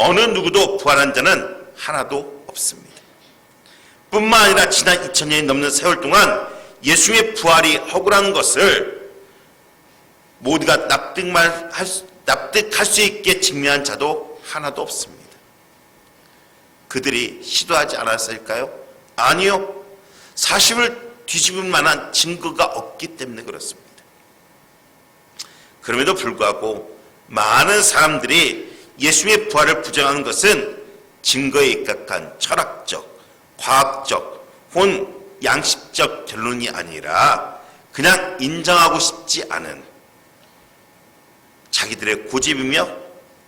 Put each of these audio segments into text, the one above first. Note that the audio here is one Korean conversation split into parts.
어느 누구도 부활한 자는 하나도 없습니다. 뿐만 아니라 지난 2000년이 넘는 세월 동안 예수의 부활이 허구라는 것을 모두가 납득만 납득할 수 있게 증명한 자도 하나도 없습니다. 그들이 시도하지 않았을까요? 아니요. 사실을 뒤집을 만한 증거가 없기 때문에 그렇습니다. 그럼에도 불구하고 많은 사람들이 예수의 부활을 부정하는 것은 증거에 입각한 철학적, 과학적, 혹은 양식적 결론이 아니라 그냥 인정하고 싶지 않은 자기들의 고집이며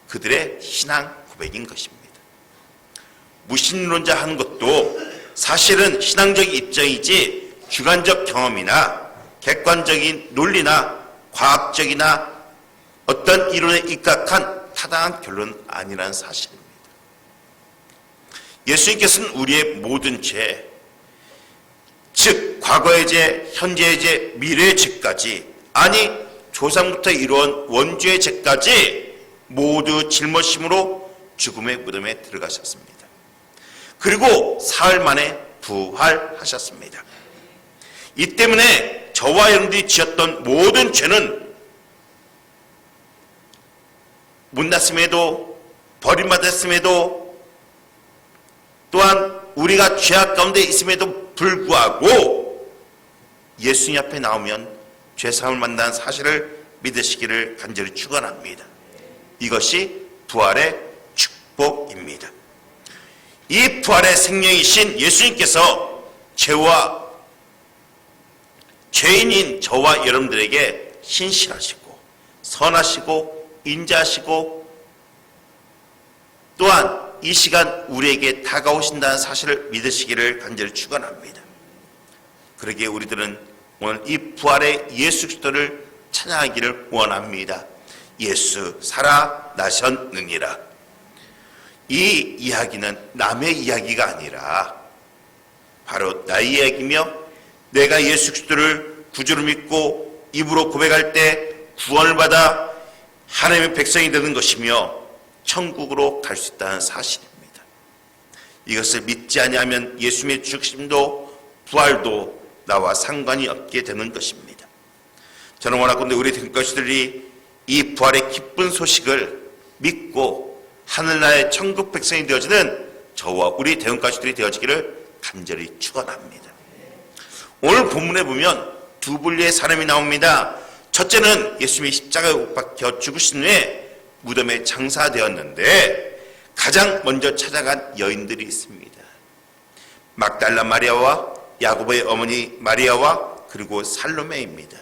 그들의 신앙 고백인 것입니다. 무신론자 하는 것도 사실은 신앙적 입장이지 주관적 경험이나 객관적인 논리나 과학적이나 어떤 이론에 입각한 타당한 결론은 아니라는 사실입니다. 예수님께서는 우리의 모든 죄, 즉 과거의 죄, 현재의 죄, 미래의 죄까지 아니 조상부터 이루어온 원죄의 죄까지 모두 짊어심으로 죽음의 무덤에 들어가셨습니다. 그리고 사흘 만에 부활하셨습니다. 이 때문에 저와 여러분들이 지었던 모든 죄는 못났음에도 버림받았음에도 또한 우리가 죄악 가운데 있음에도 불구하고 예수님 앞에 나오면 죄사함을 만난 사실을 믿으시기를 간절히 축원합니다. 이것이 부활의 축복입니다. 이 부활의 생명이신 예수님께서 죄와 죄인인 저와 여러분들에게 신실하시고 선하시고 인자하시고 또한 이 시간 우리에게 다가오신다는 사실을 믿으시기를 간절히 축원합니다. 그러기에 우리들은 오늘 이 부활의 예수 그리스도를 찬양하기를 원합니다. 예수 살아나셨느니라. 이 이야기는 남의 이야기가 아니라 바로 나의 이야기며 내가 예수 그리스도를 구주로 믿고 입으로 고백할 때 구원을 받아 하나님의 백성이 되는 것이며 천국으로 갈 수 있다는 사실입니다. 이것을 믿지 아니하면 예수님의 죽으심도 부활도 나와 상관이 없게 되는 것입니다. 저는 원하건대 우리 등것들이 이 부활의 기쁜 소식을 믿고 하늘나라의 천국 백성이 되어지는 저와 우리 대원가족들이 되어지기를 간절히 축원합니다. 오늘 본문에 보면 두 분류의 사람이 나옵니다. 첫째는 예수님이 십자가에 못 박혀 죽으신 후에 무덤에 장사되었는데 가장 먼저 찾아간 여인들이 있습니다. 막달라 마리아와 야고보의 어머니 마리아와 그리고 살로메입니다.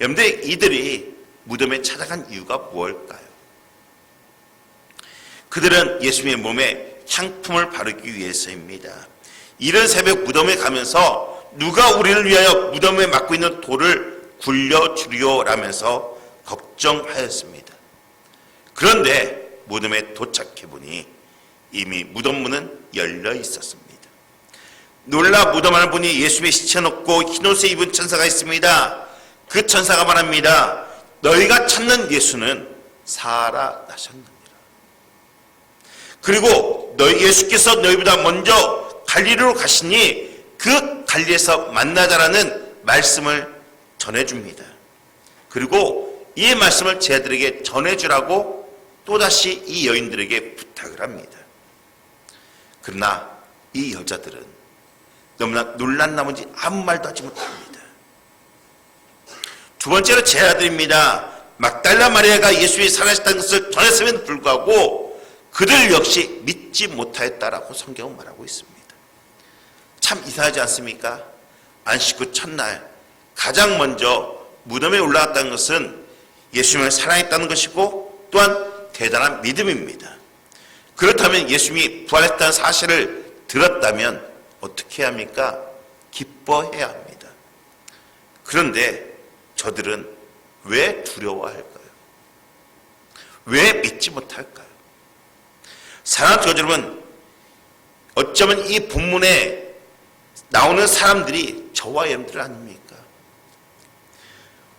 여러분들 이들이 무덤에 찾아간 이유가 무엇일까요? 그들은 예수님의 몸에 향품을 바르기 위해서입니다. 이른 새벽 무덤에 가면서 누가 우리를 위하여 무덤에 맡고 있는 돌을 굴려주리오라면서 걱정하였습니다. 그런데 무덤에 도착해 보니 이미 무덤 문은 열려 있었습니다. 놀라 무덤 안을 보니 예수의 시체 놓고 흰옷을 입은 천사가 있습니다. 그 천사가 말합니다. 너희가 찾는 예수는 살아나셨느니라. 그리고 너희 예수께서 너희보다 먼저 갈리로 가시니 그 갈리에서 만나자라는 말씀을 전해줍니다. 그리고 이 말씀을 제들에게 전해주라고 또다시 이 여인들에게 부탁을 합니다. 그러나 이 여자들은 너무나 놀란 나머지 아무 말도 하지 못합니다. 두 번째로 제 아들입니다. 막달라 마리아가 예수의 살아있다는 것을 전했음에도 불구하고 그들 역시 믿지 못하였다라고 성경은 말하고 있습니다. 참 이상하지 않습니까? 안식구 첫날 가장 먼저 무덤에 올라왔다는 것은 예수님을 사랑했다는 것이고 또한 대단한 믿음입니다. 그렇다면 예수님이 부활했다는 사실을 들었다면 어떻게 합니까? 기뻐해야 합니다. 그런데 저들은 왜 두려워할까요? 왜 믿지 못할까요? 사랑하는 저 여러분, 어쩌면 이 본문에 나오는 사람들이 저와 여러분들 아닙니까?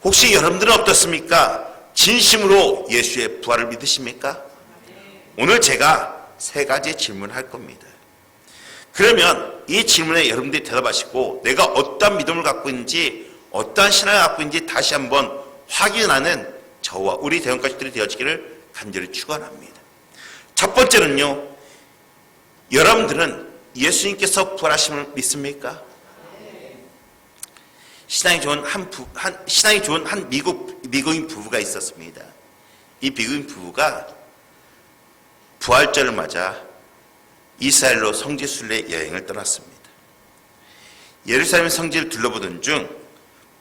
혹시 여러분들은 어떻습니까? 진심으로 예수의 부활을 믿으십니까? 오늘 제가 세 가지 질문을 할 겁니다. 그러면 이 질문에 여러분들이 대답하시고 내가 어떤 믿음을 갖고 있는지 어떤 신앙을 갖고 있는지 다시 한번 확인하는 저와 우리 대원가족들이 되어지기를 간절히 축원합니다. 첫 번째는요. 여러분들은 예수님께서 부활하심을 믿습니까? 신앙이 좋은 한, 부, 한 신앙이 좋은 한 미국 미국인 부부가 있었습니다. 이 미국인 부부가 부활절을 맞아 이스라엘로 성지 순례 여행을 떠났습니다. 예루살렘 성지를 둘러보던 중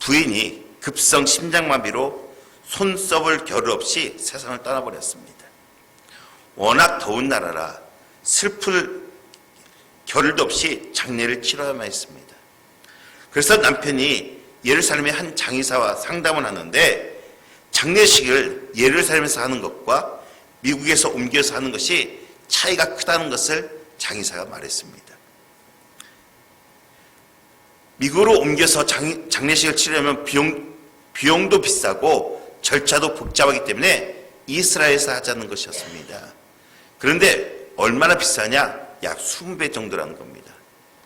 부인이 급성 심장마비로 손썹을 겨루 없이 세상을 떠나버렸습니다. 워낙 더운 나라라 슬플 겨를도 없이 장례를 치러야만 했습니다. 그래서 남편이 예루살렘의 한 장의사와 상담을 하는데 장례식을 예루살렘에서 하는 것과 미국에서 옮겨서 하는 것이 차이가 크다는 것을 장의사가 말했습니다. 미국으로 옮겨서 장, 장례식을 치르려면 비용, 비용도 비싸고 절차도 복잡하기 때문에 이스라엘에서 하자는 것이었습니다. 그런데 얼마나 비싸냐? 약 20배 정도라는 겁니다.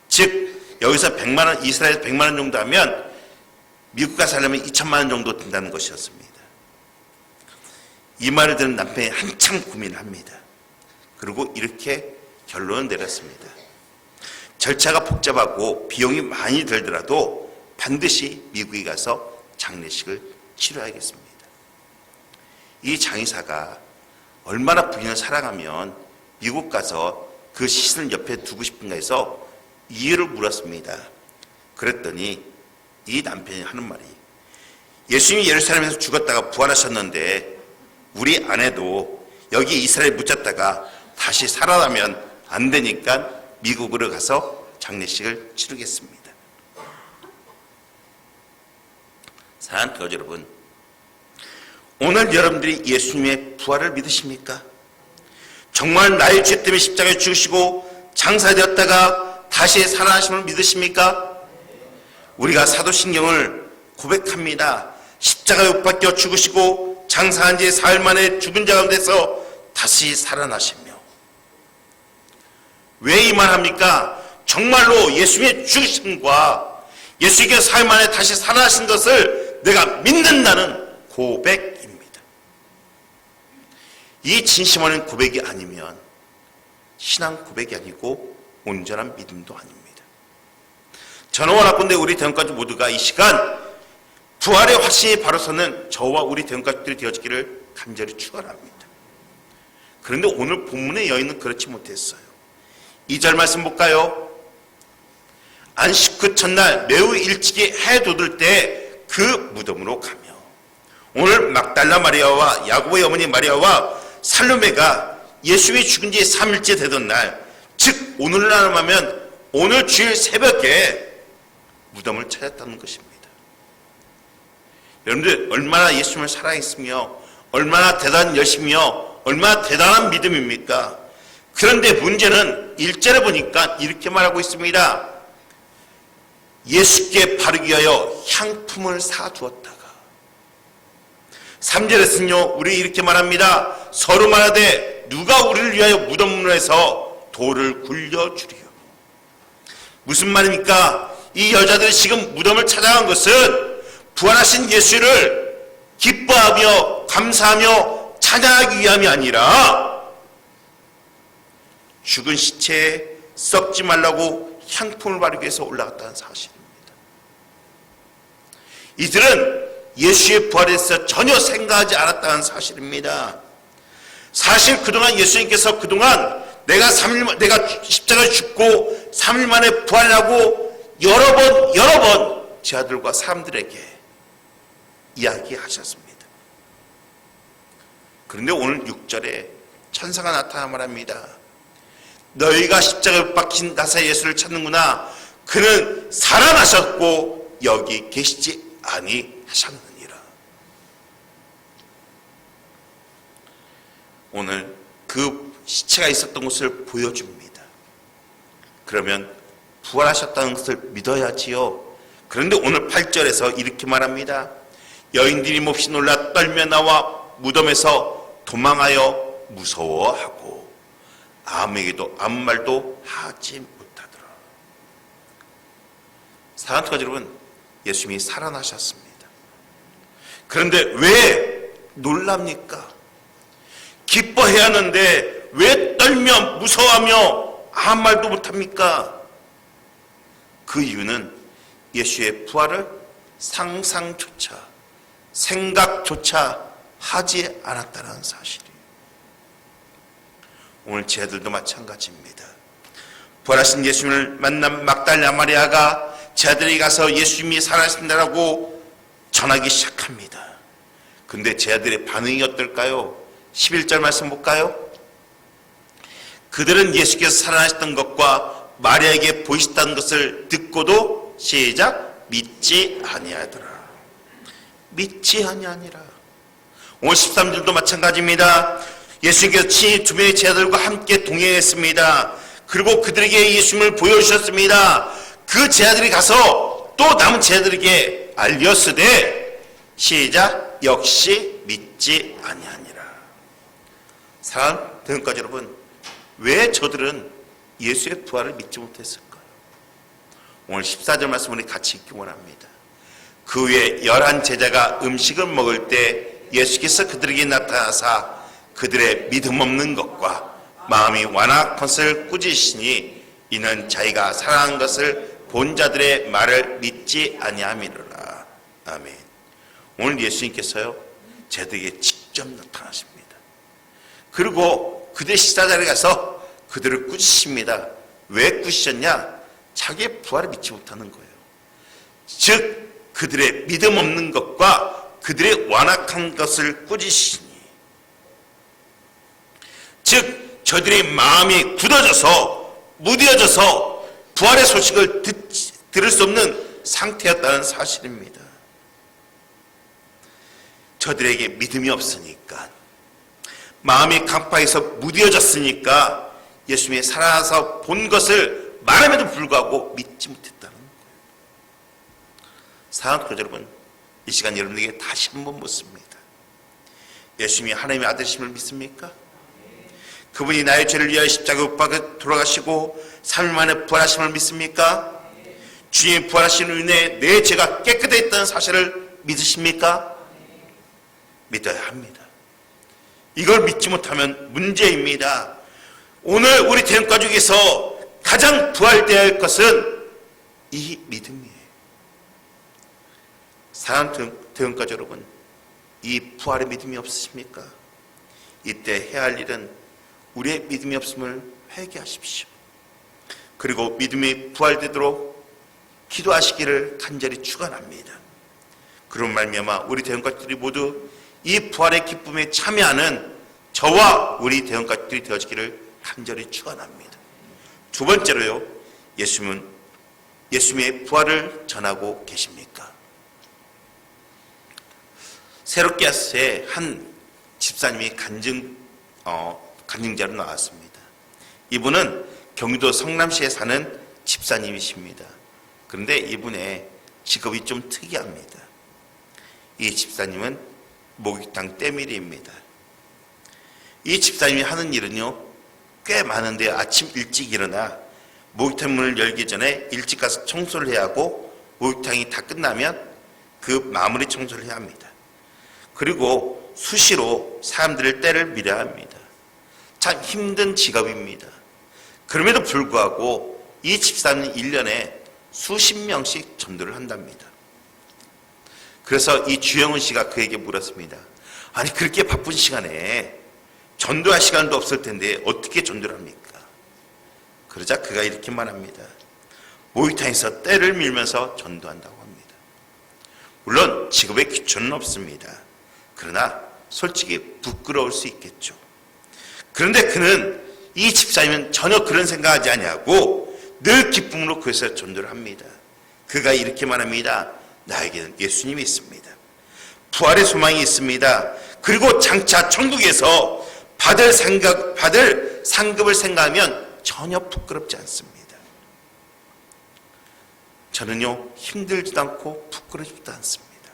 즉 여기서 100만 원, 이스라엘에서 100만 원 정도 하면 미국 가서 하려면 2천만 원 정도 든다는 것이었습니다. 이 말을 들은 남편이 한참 고민을 합니다. 그리고 이렇게 결론을 내렸습니다. 절차가 복잡하고 비용이 많이 들더라도 반드시 미국에 가서 장례식을 치러야겠습니다. 이 장의사가 얼마나 부인을 사랑하면 미국 가서 그 시신을 옆에 두고 싶은가 해서 이유를 물었습니다. 그랬더니 이 남편이 하는 말이 예수님이 예루살렘에서 죽었다가 부활하셨는데 우리 아내도 여기 이스라엘 묻혔다가 다시 살아나면 안 되니까 미국으로 가서 장례식을 치르겠습니다. 사랑하는 교주 여러분, 오늘 여러분들이 예수님의 부활을 믿으십니까? 정말 나의 죄 때문에 십자가에 죽으시고 장사되었다가 다시 살아나심을 믿으십니까? 우리가 사도신경을 고백합니다. 십자가에 못 박혀 죽으시고 장사한 지 사흘 만에 죽은 자 가운데서 다시 살아나시며 왜 이 말합니까? 정말로 예수님의 죽으심과 예수님께서 사흘 만에 다시 살아나신 것을 내가 믿는다는 고백입니다. 이 진심 어린 고백이 아니면 신앙 고백이 아니고 온전한 믿음도 아닙니다. 저는 원하건대 우리 대원까지 모두가 이 시간 부활의 확신이 바로 서는 저와 우리 대원가족들이 되어지기를 간절히 축원합니다. 그런데 오늘 본문의 여인은 그렇지 못했어요. 2절 말씀 볼까요? 안식 그 첫날 매우 일찍이 해 돋을 때 그 무덤으로 가며 오늘 막달라 마리아와 야고보의 어머니 마리아와 살로메가 예수님이 죽은 지 3일째 되던 날, 즉 오늘날 하면 오늘 주일 새벽에 무덤을 찾았다는 것입니다. 여러분들 얼마나 예수님을 사랑했으며 얼마나 대단한 열심이며 얼마나 대단한 믿음입니까? 그런데 문제는 일절에 보니까 이렇게 말하고 있습니다. 예수께 바르기 위하여 향품을 사두었다가 3절에서는요 우리 이렇게 말합니다. 서로 말하되 누가 우리를 위하여 무덤문에서 돌을 굴려 주리요. 무슨 말입니까? 이 여자들이 지금 무덤을 찾아간 것은 부활하신 예수를 기뻐하며 감사하며 찬양하기 위함이 아니라 죽은 시체에 썩지 말라고 향품을 바르기 위해서 올라갔다는 사실입니다. 이들은 예수의 부활에서 전혀 생각하지 않았다는 사실입니다. 사실 그동안 예수님께서 그동안 내가 3일 내가 십자가에 죽고 3일 만에 부활하고 여러 번 여러 번 제 아들과 사람들에게 이야기하셨습니다. 그런데 오늘 6절에 천사가 나타나 말합니다. 너희가 십자가에 박힌 나사 예수를 찾는구나. 그는 살아나셨고 여기 계시지 아니하셨느니라. 오늘 그 시체가 있었던 곳을 보여줍니다. 그러면 부활하셨다는 것을 믿어야지요. 그런데 오늘 8절에서 이렇게 말합니다. 여인들이 몹시 놀라 떨며 나와 무덤에서 도망하여 무서워하고 아무에게도 아무 말도 하지 못하더라. 사랑하는 여러분, 예수님이 살아나셨습니다. 그런데 왜 놀랍니까? 기뻐해야 하는데 왜 떨며 무서워하며 아무 말도 못합니까? 그 이유는 예수의 부활을 상상조차 생각조차 하지 않았다는 사실이에요. 오늘 제들도 마찬가지입니다. 부활하신 예수님을 만난 막달라 마리아가 제들이 가서 예수님이 살아신다라고 전하기 시작합니다. 근데 제들의 반응이 어떨까요? 11절 말씀 볼까요? 그들은 예수께서 살아나셨던 것과 마리아에게 보이셨다는 것을 듣고도 시작 믿지 아니하더라. 믿지 아니하니라. 오늘 13절도 마찬가지입니다. 예수님께서 친히 두 명의 제자들과 함께 동행했습니다. 그리고 그들에게 예수님을 보여주셨습니다. 그 제자들이 가서 또 남은 제자들에게 알렸으되 시작 역시 믿지 아니하니라. 사랑 등까지 여러분 왜 저들은 예수의 부활을 믿지 못했을까요? 오늘 14절 말씀 우리 같이 읽기 원합니다. 그 후에 열한 제자가 음식을 먹을 때 예수께서 그들에게 나타나사 그들의 믿음 없는 것과 마음이 완악한 것을 꾸짖으시니 이는 자기가 사랑한 것을 본 자들의 말을 믿지 아니함이로라. 아멘. 오늘 예수님께서요 제들에게 직접 나타나십니다. 그리고 식사 자리에 가서 그들을 꾸짖습니다. 왜 꾸짖었냐? 자기의 부활을 믿지 못하는 거예요. 즉 그들의 믿음 없는 것과 그들의 완악한 것을 꾸짖으시니 즉 저들의 마음이 굳어져서 무뎌져서 부활의 소식을 듣, 들을 수 없는 상태였다는 사실입니다. 저들에게 믿음이 없으니까 마음이 강파해서 무뎌졌으니까 예수님이 살아서 본 것을 말함에도 불구하고 믿지 못했다는 거예요. 사랑하는 여러분, 이 시간 여러분에게 다시 한번 묻습니다. 예수님이 하나님의 아들심을 믿습니까? 그분이 나의 죄를 위하여 십자가 못 박아 돌아가시고 3일 만에 부활하심을 믿습니까? 주님이 부활하신 은혜에 내 죄가 깨끗했다는 사실을 믿으십니까? 믿어야 합니다. 이걸 믿지 못하면 문제입니다. 오늘 우리 대형 가족에서 가장 부활되어야 할 것은 이 믿음이에요. 사랑하는 대형 가족 여러분, 이 부활의 믿음이 없으십니까? 이때 해야 할 일은 우리의 믿음이 없음을 회개하십시오. 그리고 믿음이 부활되도록 기도하시기를 간절히 축원합니다. 그런 말미암아 우리 대형가족들이 모두 이 부활의 기쁨에 참여하는 저와 우리 대형가족들이 되어지기를 간절히 축원합니다. 두 번째로요, 예수님은 예수님의 부활을 전하고 계십니까? 새롭게 한 집사님이 간증 어, 간증자로 나왔습니다. 이분은 경기도 성남시에 사는 집사님이십니다. 그런데 이분의 직업이 좀 특이합니다. 이 집사님은 목욕탕 때밀이입니다. 이 집사님이 하는 일은요, 꽤 많은데 아침 일찍 일어나 목욕탕 문을 열기 전에 일찍 가서 청소를 해야 하고 목욕탕이 다 끝나면 그 마무리 청소를 해야 합니다. 그리고 수시로 사람들의 때를 밀어야 합니다. 참 힘든 직업입니다. 그럼에도 불구하고 이 집사는 1년에 수십 명씩 전도를 한답니다. 그래서 이 주영은 씨가 그에게 물었습니다. 아니 그렇게 바쁜 시간에 전도할 시간도 없을 텐데 어떻게 전도를 합니까? 그러자 그가 이렇게 말합니다. 모욕탕에서 때를 밀면서 전도한다고 합니다. 물론 직업의 기초는 없습니다. 그러나 솔직히 부끄러울 수 있겠죠. 그런데 그는 이 집사님은 전혀 그런 생각하지 아니하고 늘 기쁨으로 그에서 전도를 합니다. 그가 이렇게 말합니다. 나에게는 예수님이 있습니다. 부활의 소망이 있습니다. 그리고 장차 천국에서 받을 상급, 받을 상급을 생각하면 전혀 부끄럽지 않습니다. 저는요, 힘들지도 않고 부끄럽지도 않습니다.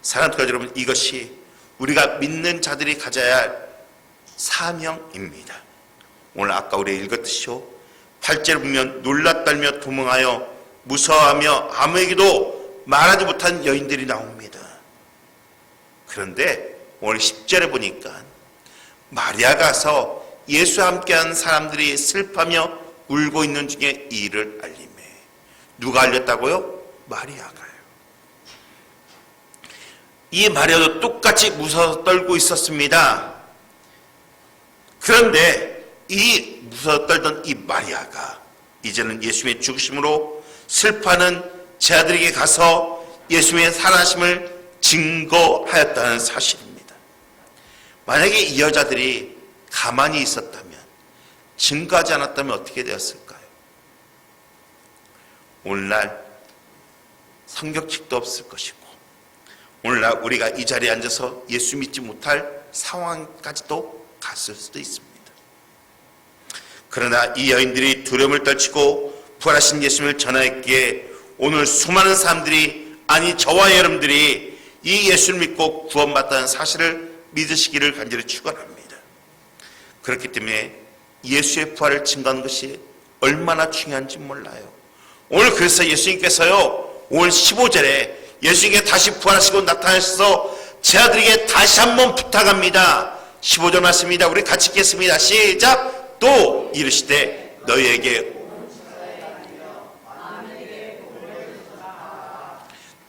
사랑하는 여러분, 이것이 우리가 믿는 자들이 가져야 할 사명입니다. 오늘 아까 우리 읽었듯이요. 팔째를 보면 놀라 떨며 도망하여 무서워하며 아무에게도 말하지 못한 여인들이 나옵니다. 그런데 오늘 10절에 보니까 마리아 가서 예수와 함께한 사람들이 슬퍼하며 울고 있는 중에 이 일을 알림해. 누가 알렸다고요? 마리아가요. 이 마리아도 똑같이 무서워 떨고 있었습니다. 그런데 이 무서워 떨던 이 마리아가 이제는 예수님의 죽으심으로 슬퍼하는 제 아들에게 가서 예수님의 살아심을 증거하였다는 사실입니다. 만약에 이 여자들이 가만히 있었다면 증거하지 않았다면 어떻게 되었을까요? 오늘날 성격책도 없을 것이고 오늘날 우리가 이 자리에 앉아서 예수 믿지 못할 상황까지도 갔을 수도 있습니다. 그러나 이 여인들이 두려움을 떨치고 부활하신 예수님을 전하였기에 오늘 수많은 사람들이 아니 저와 여러분들이 이 예수를 믿고 구원받다는 사실을 믿으시기를 간절히 축원합니다. 그렇기 때문에 예수의 부활을 증거하는 것이 얼마나 중요한지 몰라요. 오늘 그래서 예수님께서요 오늘 15절에 예수님께 다시 부활하시고 나타나셔서 제 아들에게 다시 한번 부탁합니다. 15절 말씀입니다. 우리 같이 읽겠습니다. 시작. 또 이르시되 너희에게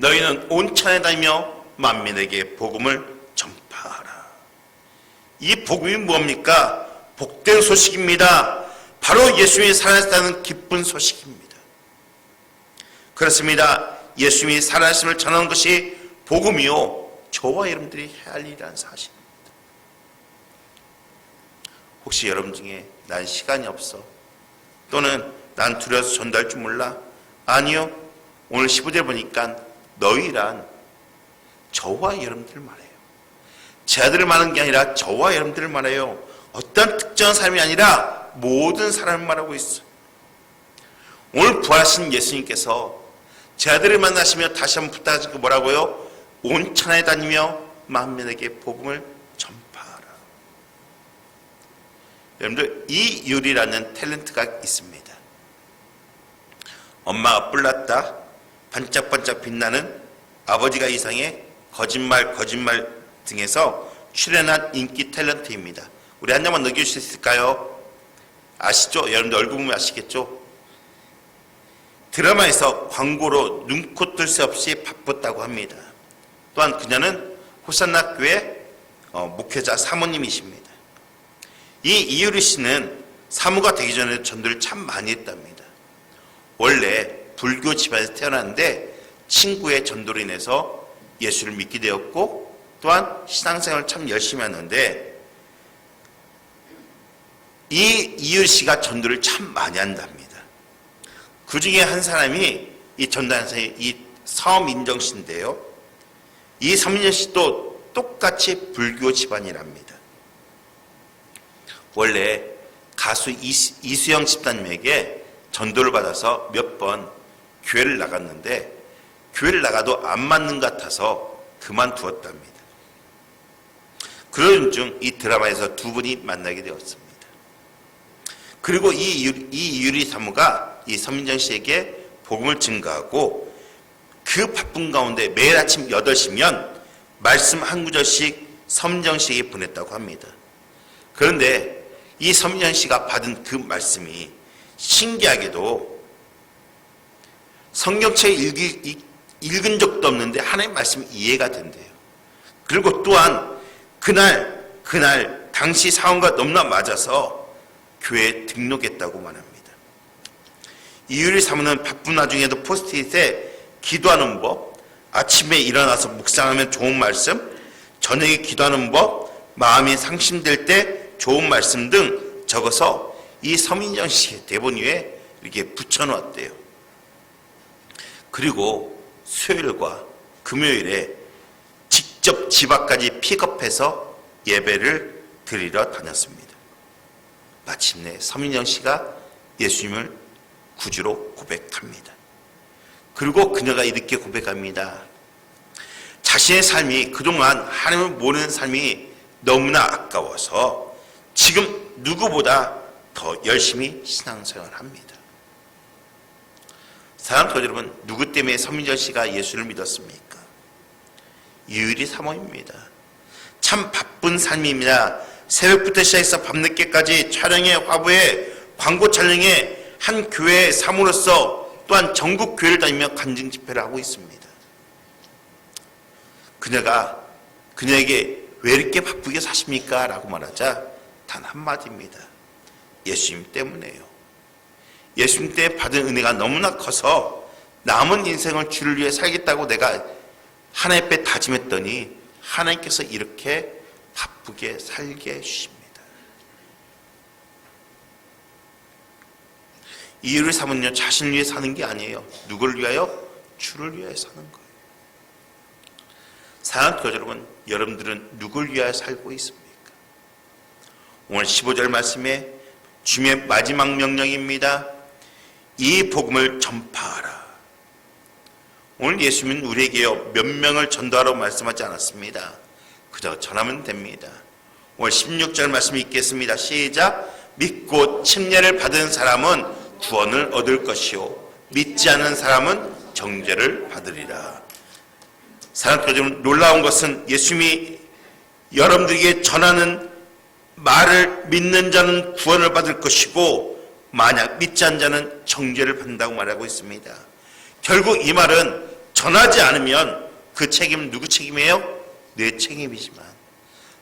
너희는 온 천에 다니며 만민에게 복음을 전파하라. 이 복음이 뭡니까? 복된 소식입니다. 바로 예수님이 살아났다는 기쁜 소식입니다. 그렇습니다. 예수님이 살아나심을 전하는 것이 복음이요. 저와 여러분들이 해야 할 일이라는 사실입니다. 혹시 여러분 중에 난 시간이 없어. 또는 난 두려워서 전도할 줄 몰라. 아니요. 오늘 15절 보니까 너희란 저와 여러분들 말해요. 제 아들을 말하는 게 아니라 저와 여러분들을 말해요. 어떤 특정한 사람이 아니라 모든 사람을 말하고 있어요. 오늘 부활하신 예수님께서 제 아들을 만나시며 다시 한번 부탁하신 거 뭐라고요? 온 천하에 다니며 만민에게 복음을 전파하라. 여러분들 이 유리라는 탤런트가 있습니다. 엄마가 뿔났다 반짝반짝 빛나는 아버지가 이상의 거짓말 거짓말 등에서 출연한 인기 탤런트입니다. 우리 한 장만 넘겨줄 수 있을까요? 아시죠? 여러분들 얼굴 보면 아시겠죠? 드라마에서 광고로 눈코 뜰 새 없이 바빴다고 합니다. 또한 그녀는 호산나 교회 어, 목회자 사모님이십니다. 이 이유리 씨는 사모가 되기 전에 전도를 참 많이 했답니다. 원래 불교 집안에서 태어났는데 친구의 전도로 인해서 예수를 믿게 되었고 또한 신앙생활을 참 열심히 하는데 이 이유 씨가 전도를 참 많이 한답니다. 그 중에 한 사람이 이 전단사의 이 서민정 씨인데요. 이 서민정 씨도 똑같이 불교 집안이랍니다. 원래 가수 이수- 이수영 집사님에게 전도를 받아서 몇번 교회를 나갔는데 교회를 나가도 안 맞는 것 같아서 그만두었답니다. 그런 중 이 드라마에서 두 분이 만나게 되었습니다. 그리고 이, 유- 이 유리 사무가 이 서민정 씨에게 복음을 증가하고 그 바쁜 가운데 매일 아침 8시면 말씀 한 구절씩 서민정 씨에게 보냈다고 합니다. 그런데 이 서민정 씨가 받은 그 말씀이 신기하게도 성경책 읽기, 읽- 읽은 적도 없는데 하나님 말씀이 이해가 된대요. 그리고 또한 그날 그날 당시 상황과 너무나 맞아서 교회에 등록했다고 말합니다. 이유리 사모는 바쁜 와중에도 포스트잇에 기도하는 법, 아침에 일어나서 묵상하면 좋은 말씀, 저녁에 기도하는 법, 마음이 상심될 때 좋은 말씀 등 적어서 이 서민정 씨의 대본 위에 이렇게 붙여놓았대요. 그리고 수요일과 금요일에 직접 집 앞까지 픽업해서 예배를 드리러 다녔습니다. 마침내 서민영 씨가 예수님을 구주로 고백합니다. 그리고 그녀가 이렇게 고백합니다. 자신의 삶이 그동안 하나님을 모르는 삶이 너무나 아까워서 지금 누구보다 더 열심히 신앙생활을 합니다. 사랑하는 교회 여러분, 누구 때문에 서민정 씨가 예수를 믿었습니까? 유일이 사모입니다. 참 바쁜 삶입니다. 새벽부터 시작해서 밤늦게까지 촬영에 화보에 광고 촬영에 한 교회의 사모로서 또한 전국 교회를 다니며 간증 집회를 하고 있습니다. 그녀가 그녀에게 왜 이렇게 바쁘게 사십니까? 라고 말하자 단 한마디입니다. 예수님 때문에요. 예수님 때 받은 은혜가 너무나 커서 남은 인생을 주를 위해 살겠다고 내가 하나님 앞에 다짐했더니 하나님께서 이렇게 바쁘게 살게 해주십니다. 이유를 삼은요 자신을 위해 사는 게 아니에요. 누구를 위하여? 주를 위하여 사는 거예요. 사랑하는 교회 여러분, 여러분들은 누굴 위하여 살고 있습니까? 오늘 15절 말씀에 주의 마지막 명령입니다. 이 복음을 전파하라. 오늘 예수님은 우리에게요 몇 명을 전도하라고 말씀하지 않았습니다. 그저 전하면 됩니다. 오늘 16절 말씀 읽겠습니다. 시작. 믿고 침례를 받은 사람은 구원을 얻을 것이요 믿지 않은 사람은 정죄를 받으리라. 사랑하는 여러분 놀라운 것은 예수님이 여러분들에게 전하는 말을 믿는 자는 구원을 받을 것이고 만약 믿지 않는 자는 정죄를 받는다고 말하고 있습니다. 결국 이 말은 전하지 않으면 그 책임은 누구 책임이에요? 내 책임이지만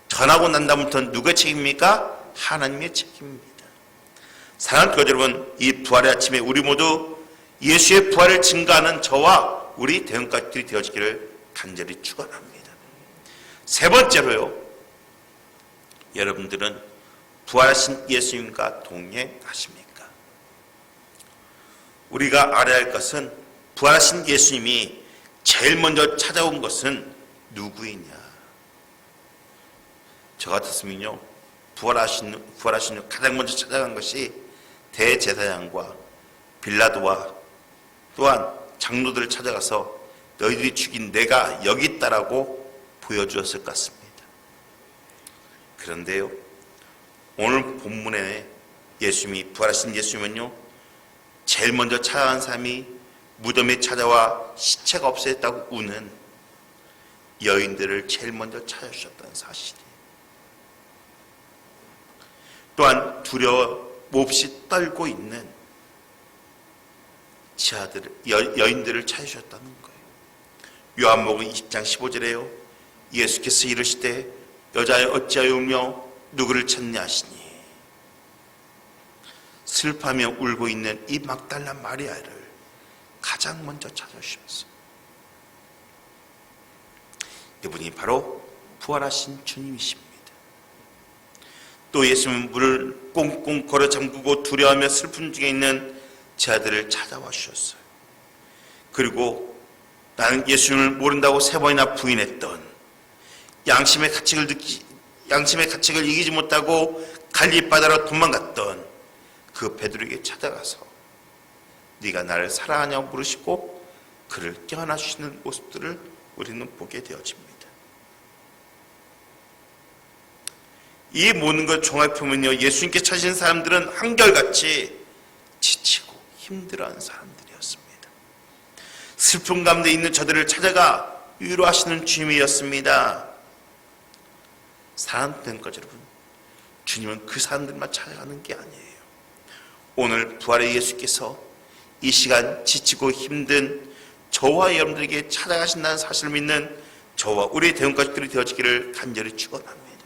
전하고 난 다음부터 누구의 책임입니까? 하나님의 책임입니다. 사랑하는 여러분, 이 부활의 아침에 우리 모두 예수의 부활을 증가하는 저와 우리 대형가족들이 되어지기를 간절히 축원합니다. 세 번째로요. 여러분들은 부활하신 예수님과 동행하십니까? 우리가 알아야 할 것은 부활하신 예수님이 제일 먼저 찾아온 것은 누구이냐? 저 같았으면요. 부활하신 부활하신 가장 먼저 찾아간 것이 대제사장과 빌라도와 또한 장로들을 찾아가서 너희들이 죽인 내가 여기 있다라고 보여주었을 것 같습니다. 그런데요, 오늘 본문에 예수님이 부활하신 예수님은요, 제일 먼저 찾아간 사람이 무덤에 찾아와 시체가 없어졌다고 우는 여인들을 제일 먼저 찾아주셨다는 사실이. 또한 두려워 몹시 떨고 있는 지하들 여, 여인들을 찾으셨다는 거예요. 요한복음 20장 15절에요. 예수께서 이르시되 여자여 어찌하여 울며 누구를 찾냐 하시니 슬퍼하며 울고 있는 이 막달라 마리아를 가장 먼저 찾아주셨어. 이분이 바로 부활하신 주님이십니다. 또 예수님은 물을 꽁꽁 걸어 잠그고 두려워하며 슬픔 중에 있는 제 아들을 찾아와 주셨어요. 그리고 나는 예수님을 모른다고 세 번이나 부인했던 양심의 가책을 느끼 양심의 가책을 이기지 못하고 갈리 바다로 도망갔던 그 베드로에게 찾아가서 네가 나를 사랑하냐고 물으시고 그를 껴안아 주시는 모습들을 우리는 보게 되어집니다. 이 모든 걸 종합해보면요 예수님께 찾으신 사람들은 한결같이 지치고 힘들어하는 사람들이었습니다. 슬픔 가운데 있는 저들을 찾아가 위로하시는 주님이었습니다. 사랑하는 것 여러분, 주님은 그 사람들만 찾아가는 게 아니에요. 오늘 부활의 예수께서 이 시간 지치고 힘든 저와 여러분들에게 찾아가신다는 사실을 믿는 저와 우리의 대원가족들이 되어지기를 간절히 축원합니다.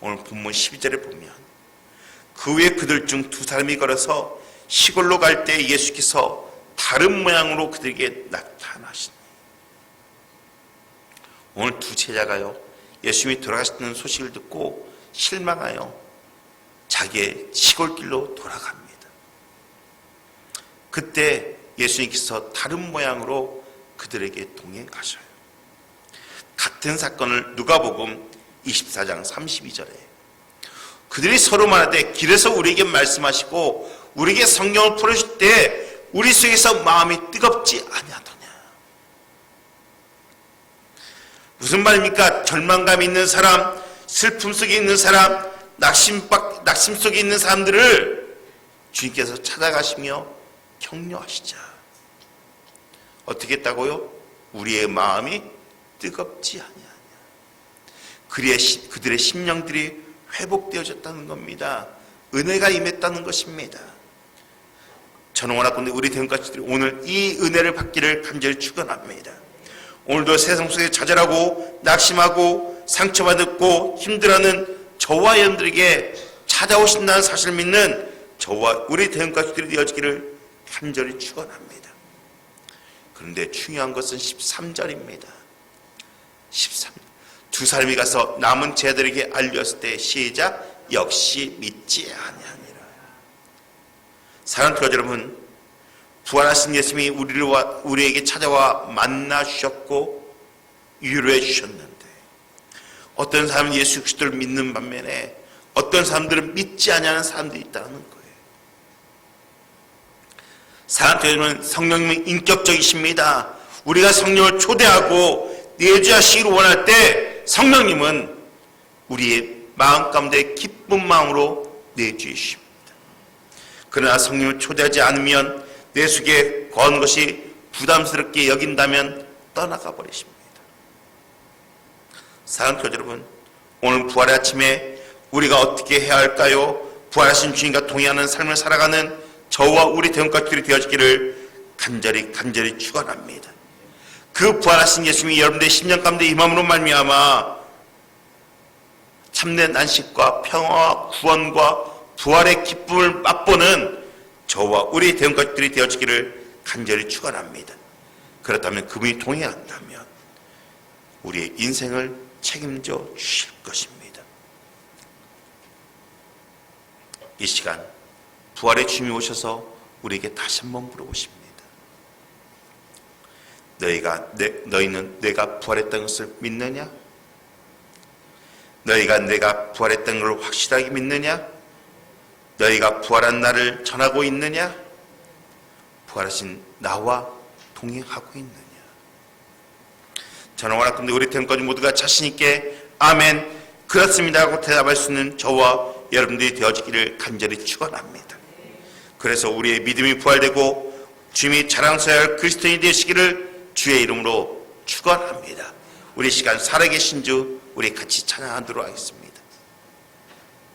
오늘 본문 12절에 보면 그 후에 그들 중 두 사람이 걸어서 시골로 갈 때 예수께서 다른 모양으로 그들에게 나타나시니 오늘 두 제자가요 예수님이 돌아가시는 소식을 듣고 실망하여 자기의 시골길로 돌아갑니다. 그때 예수님께서 다른 모양으로 그들에게 동행하셔요. 같은 사건을 누가복음 24장 32절에 그들이 서로 말하되 길에서 우리에게 말씀하시고 우리에게 성경을 풀어줄 때 우리 속에서 마음이 뜨겁지 아니하더냐. 무슨 말입니까? 절망감 있는 사람, 슬픔 속에 있는 사람, 낙심, 밖- 낙심 속에 있는 사람들을 주님께서 찾아가시며 격려하시자. 어떻게 했다고요? 우리의 마음이 뜨겁지 아니하냐. 시- 그들의 심령들이 회복되어졌다는 겁니다. 은혜가 임했다는 것입니다. 저는 원하건대 우리 대원가치들이 오늘 이 은혜를 받기를 간절히 축원합니다. 오늘도 세상 속에 좌절하고 낙심하고 상처받았고 힘들어하는 저와 여러분들에게 찾아오신다는 사실을 믿는 저와 우리 대원가치들이 되어지기를 간절히 축원합니다. 그런데 중요한 것은 13절입니다. 13. 두 사람이 가서 남은 제들에게 알렸을 때 시작 역시 믿지 아니하니라. 사랑하는 여러분, 부활하신 예수님이 우리를 와, 우리에게 찾아와 만나 주셨고 위로해 주셨는데 어떤 사람은 예수 그리스도를 믿는 반면에 어떤 사람들은 믿지 아니하는 사람들이 있다는 거예요. 여러분, 성령님은 인격적이십니다. 우리가 성령을 초대하고 내주하시기를 원할 때 성령님은 우리의 마음 가운데 기쁜 마음으로 내주십니다. 그러나 성령을 초대하지 않으면 내 속에 거한 것이 부담스럽게 여긴다면 떠나가 버리십니다. 사랑하는 교자 여러분, 오늘 부활의 아침에 우리가 어떻게 해야 할까요? 부활하신 주님과 동행하는 삶을 살아가는 저와 우리 대원가족들이 되어지기를 간절히 간절히 축원합니다. 그 부활하신 예수님이 여러분들의 심령 가운데 임함으로 말미암아 참된 안식과 평화와 구원과 부활의 기쁨을 맛보는 저와 우리 대원가족들이 되어지기를 간절히 축원합니다. 그렇다면 그분이 동행한다면 우리의 인생을 책임져 주실 것입니다. 이 시간 부활의 주님이 오셔서 우리에게 다시 한번 물어보십니다. 너희가 내, 너희는 내가 부활했다는 것을 믿느냐? 너희가 내가 부활했다는 걸 확실하게 믿느냐? 너희가 부활한 나를 전하고 있느냐? 부활하신 나와 동행하고 있느냐? 저는 원하건대 우리 태원까지 모두가 자신 있게 아멘 그렇습니다 하고 대답할 수 있는 저와 여러분들이 되어지기를 간절히 축원합니다. 그래서 우리의 믿음이 부활되고 주님이 자랑스러워야 할 그리스도인이 되시기를 주의 이름으로 축원합니다. 우리 시간 살아계신 주 우리 같이 찬양하도록 하겠습니다.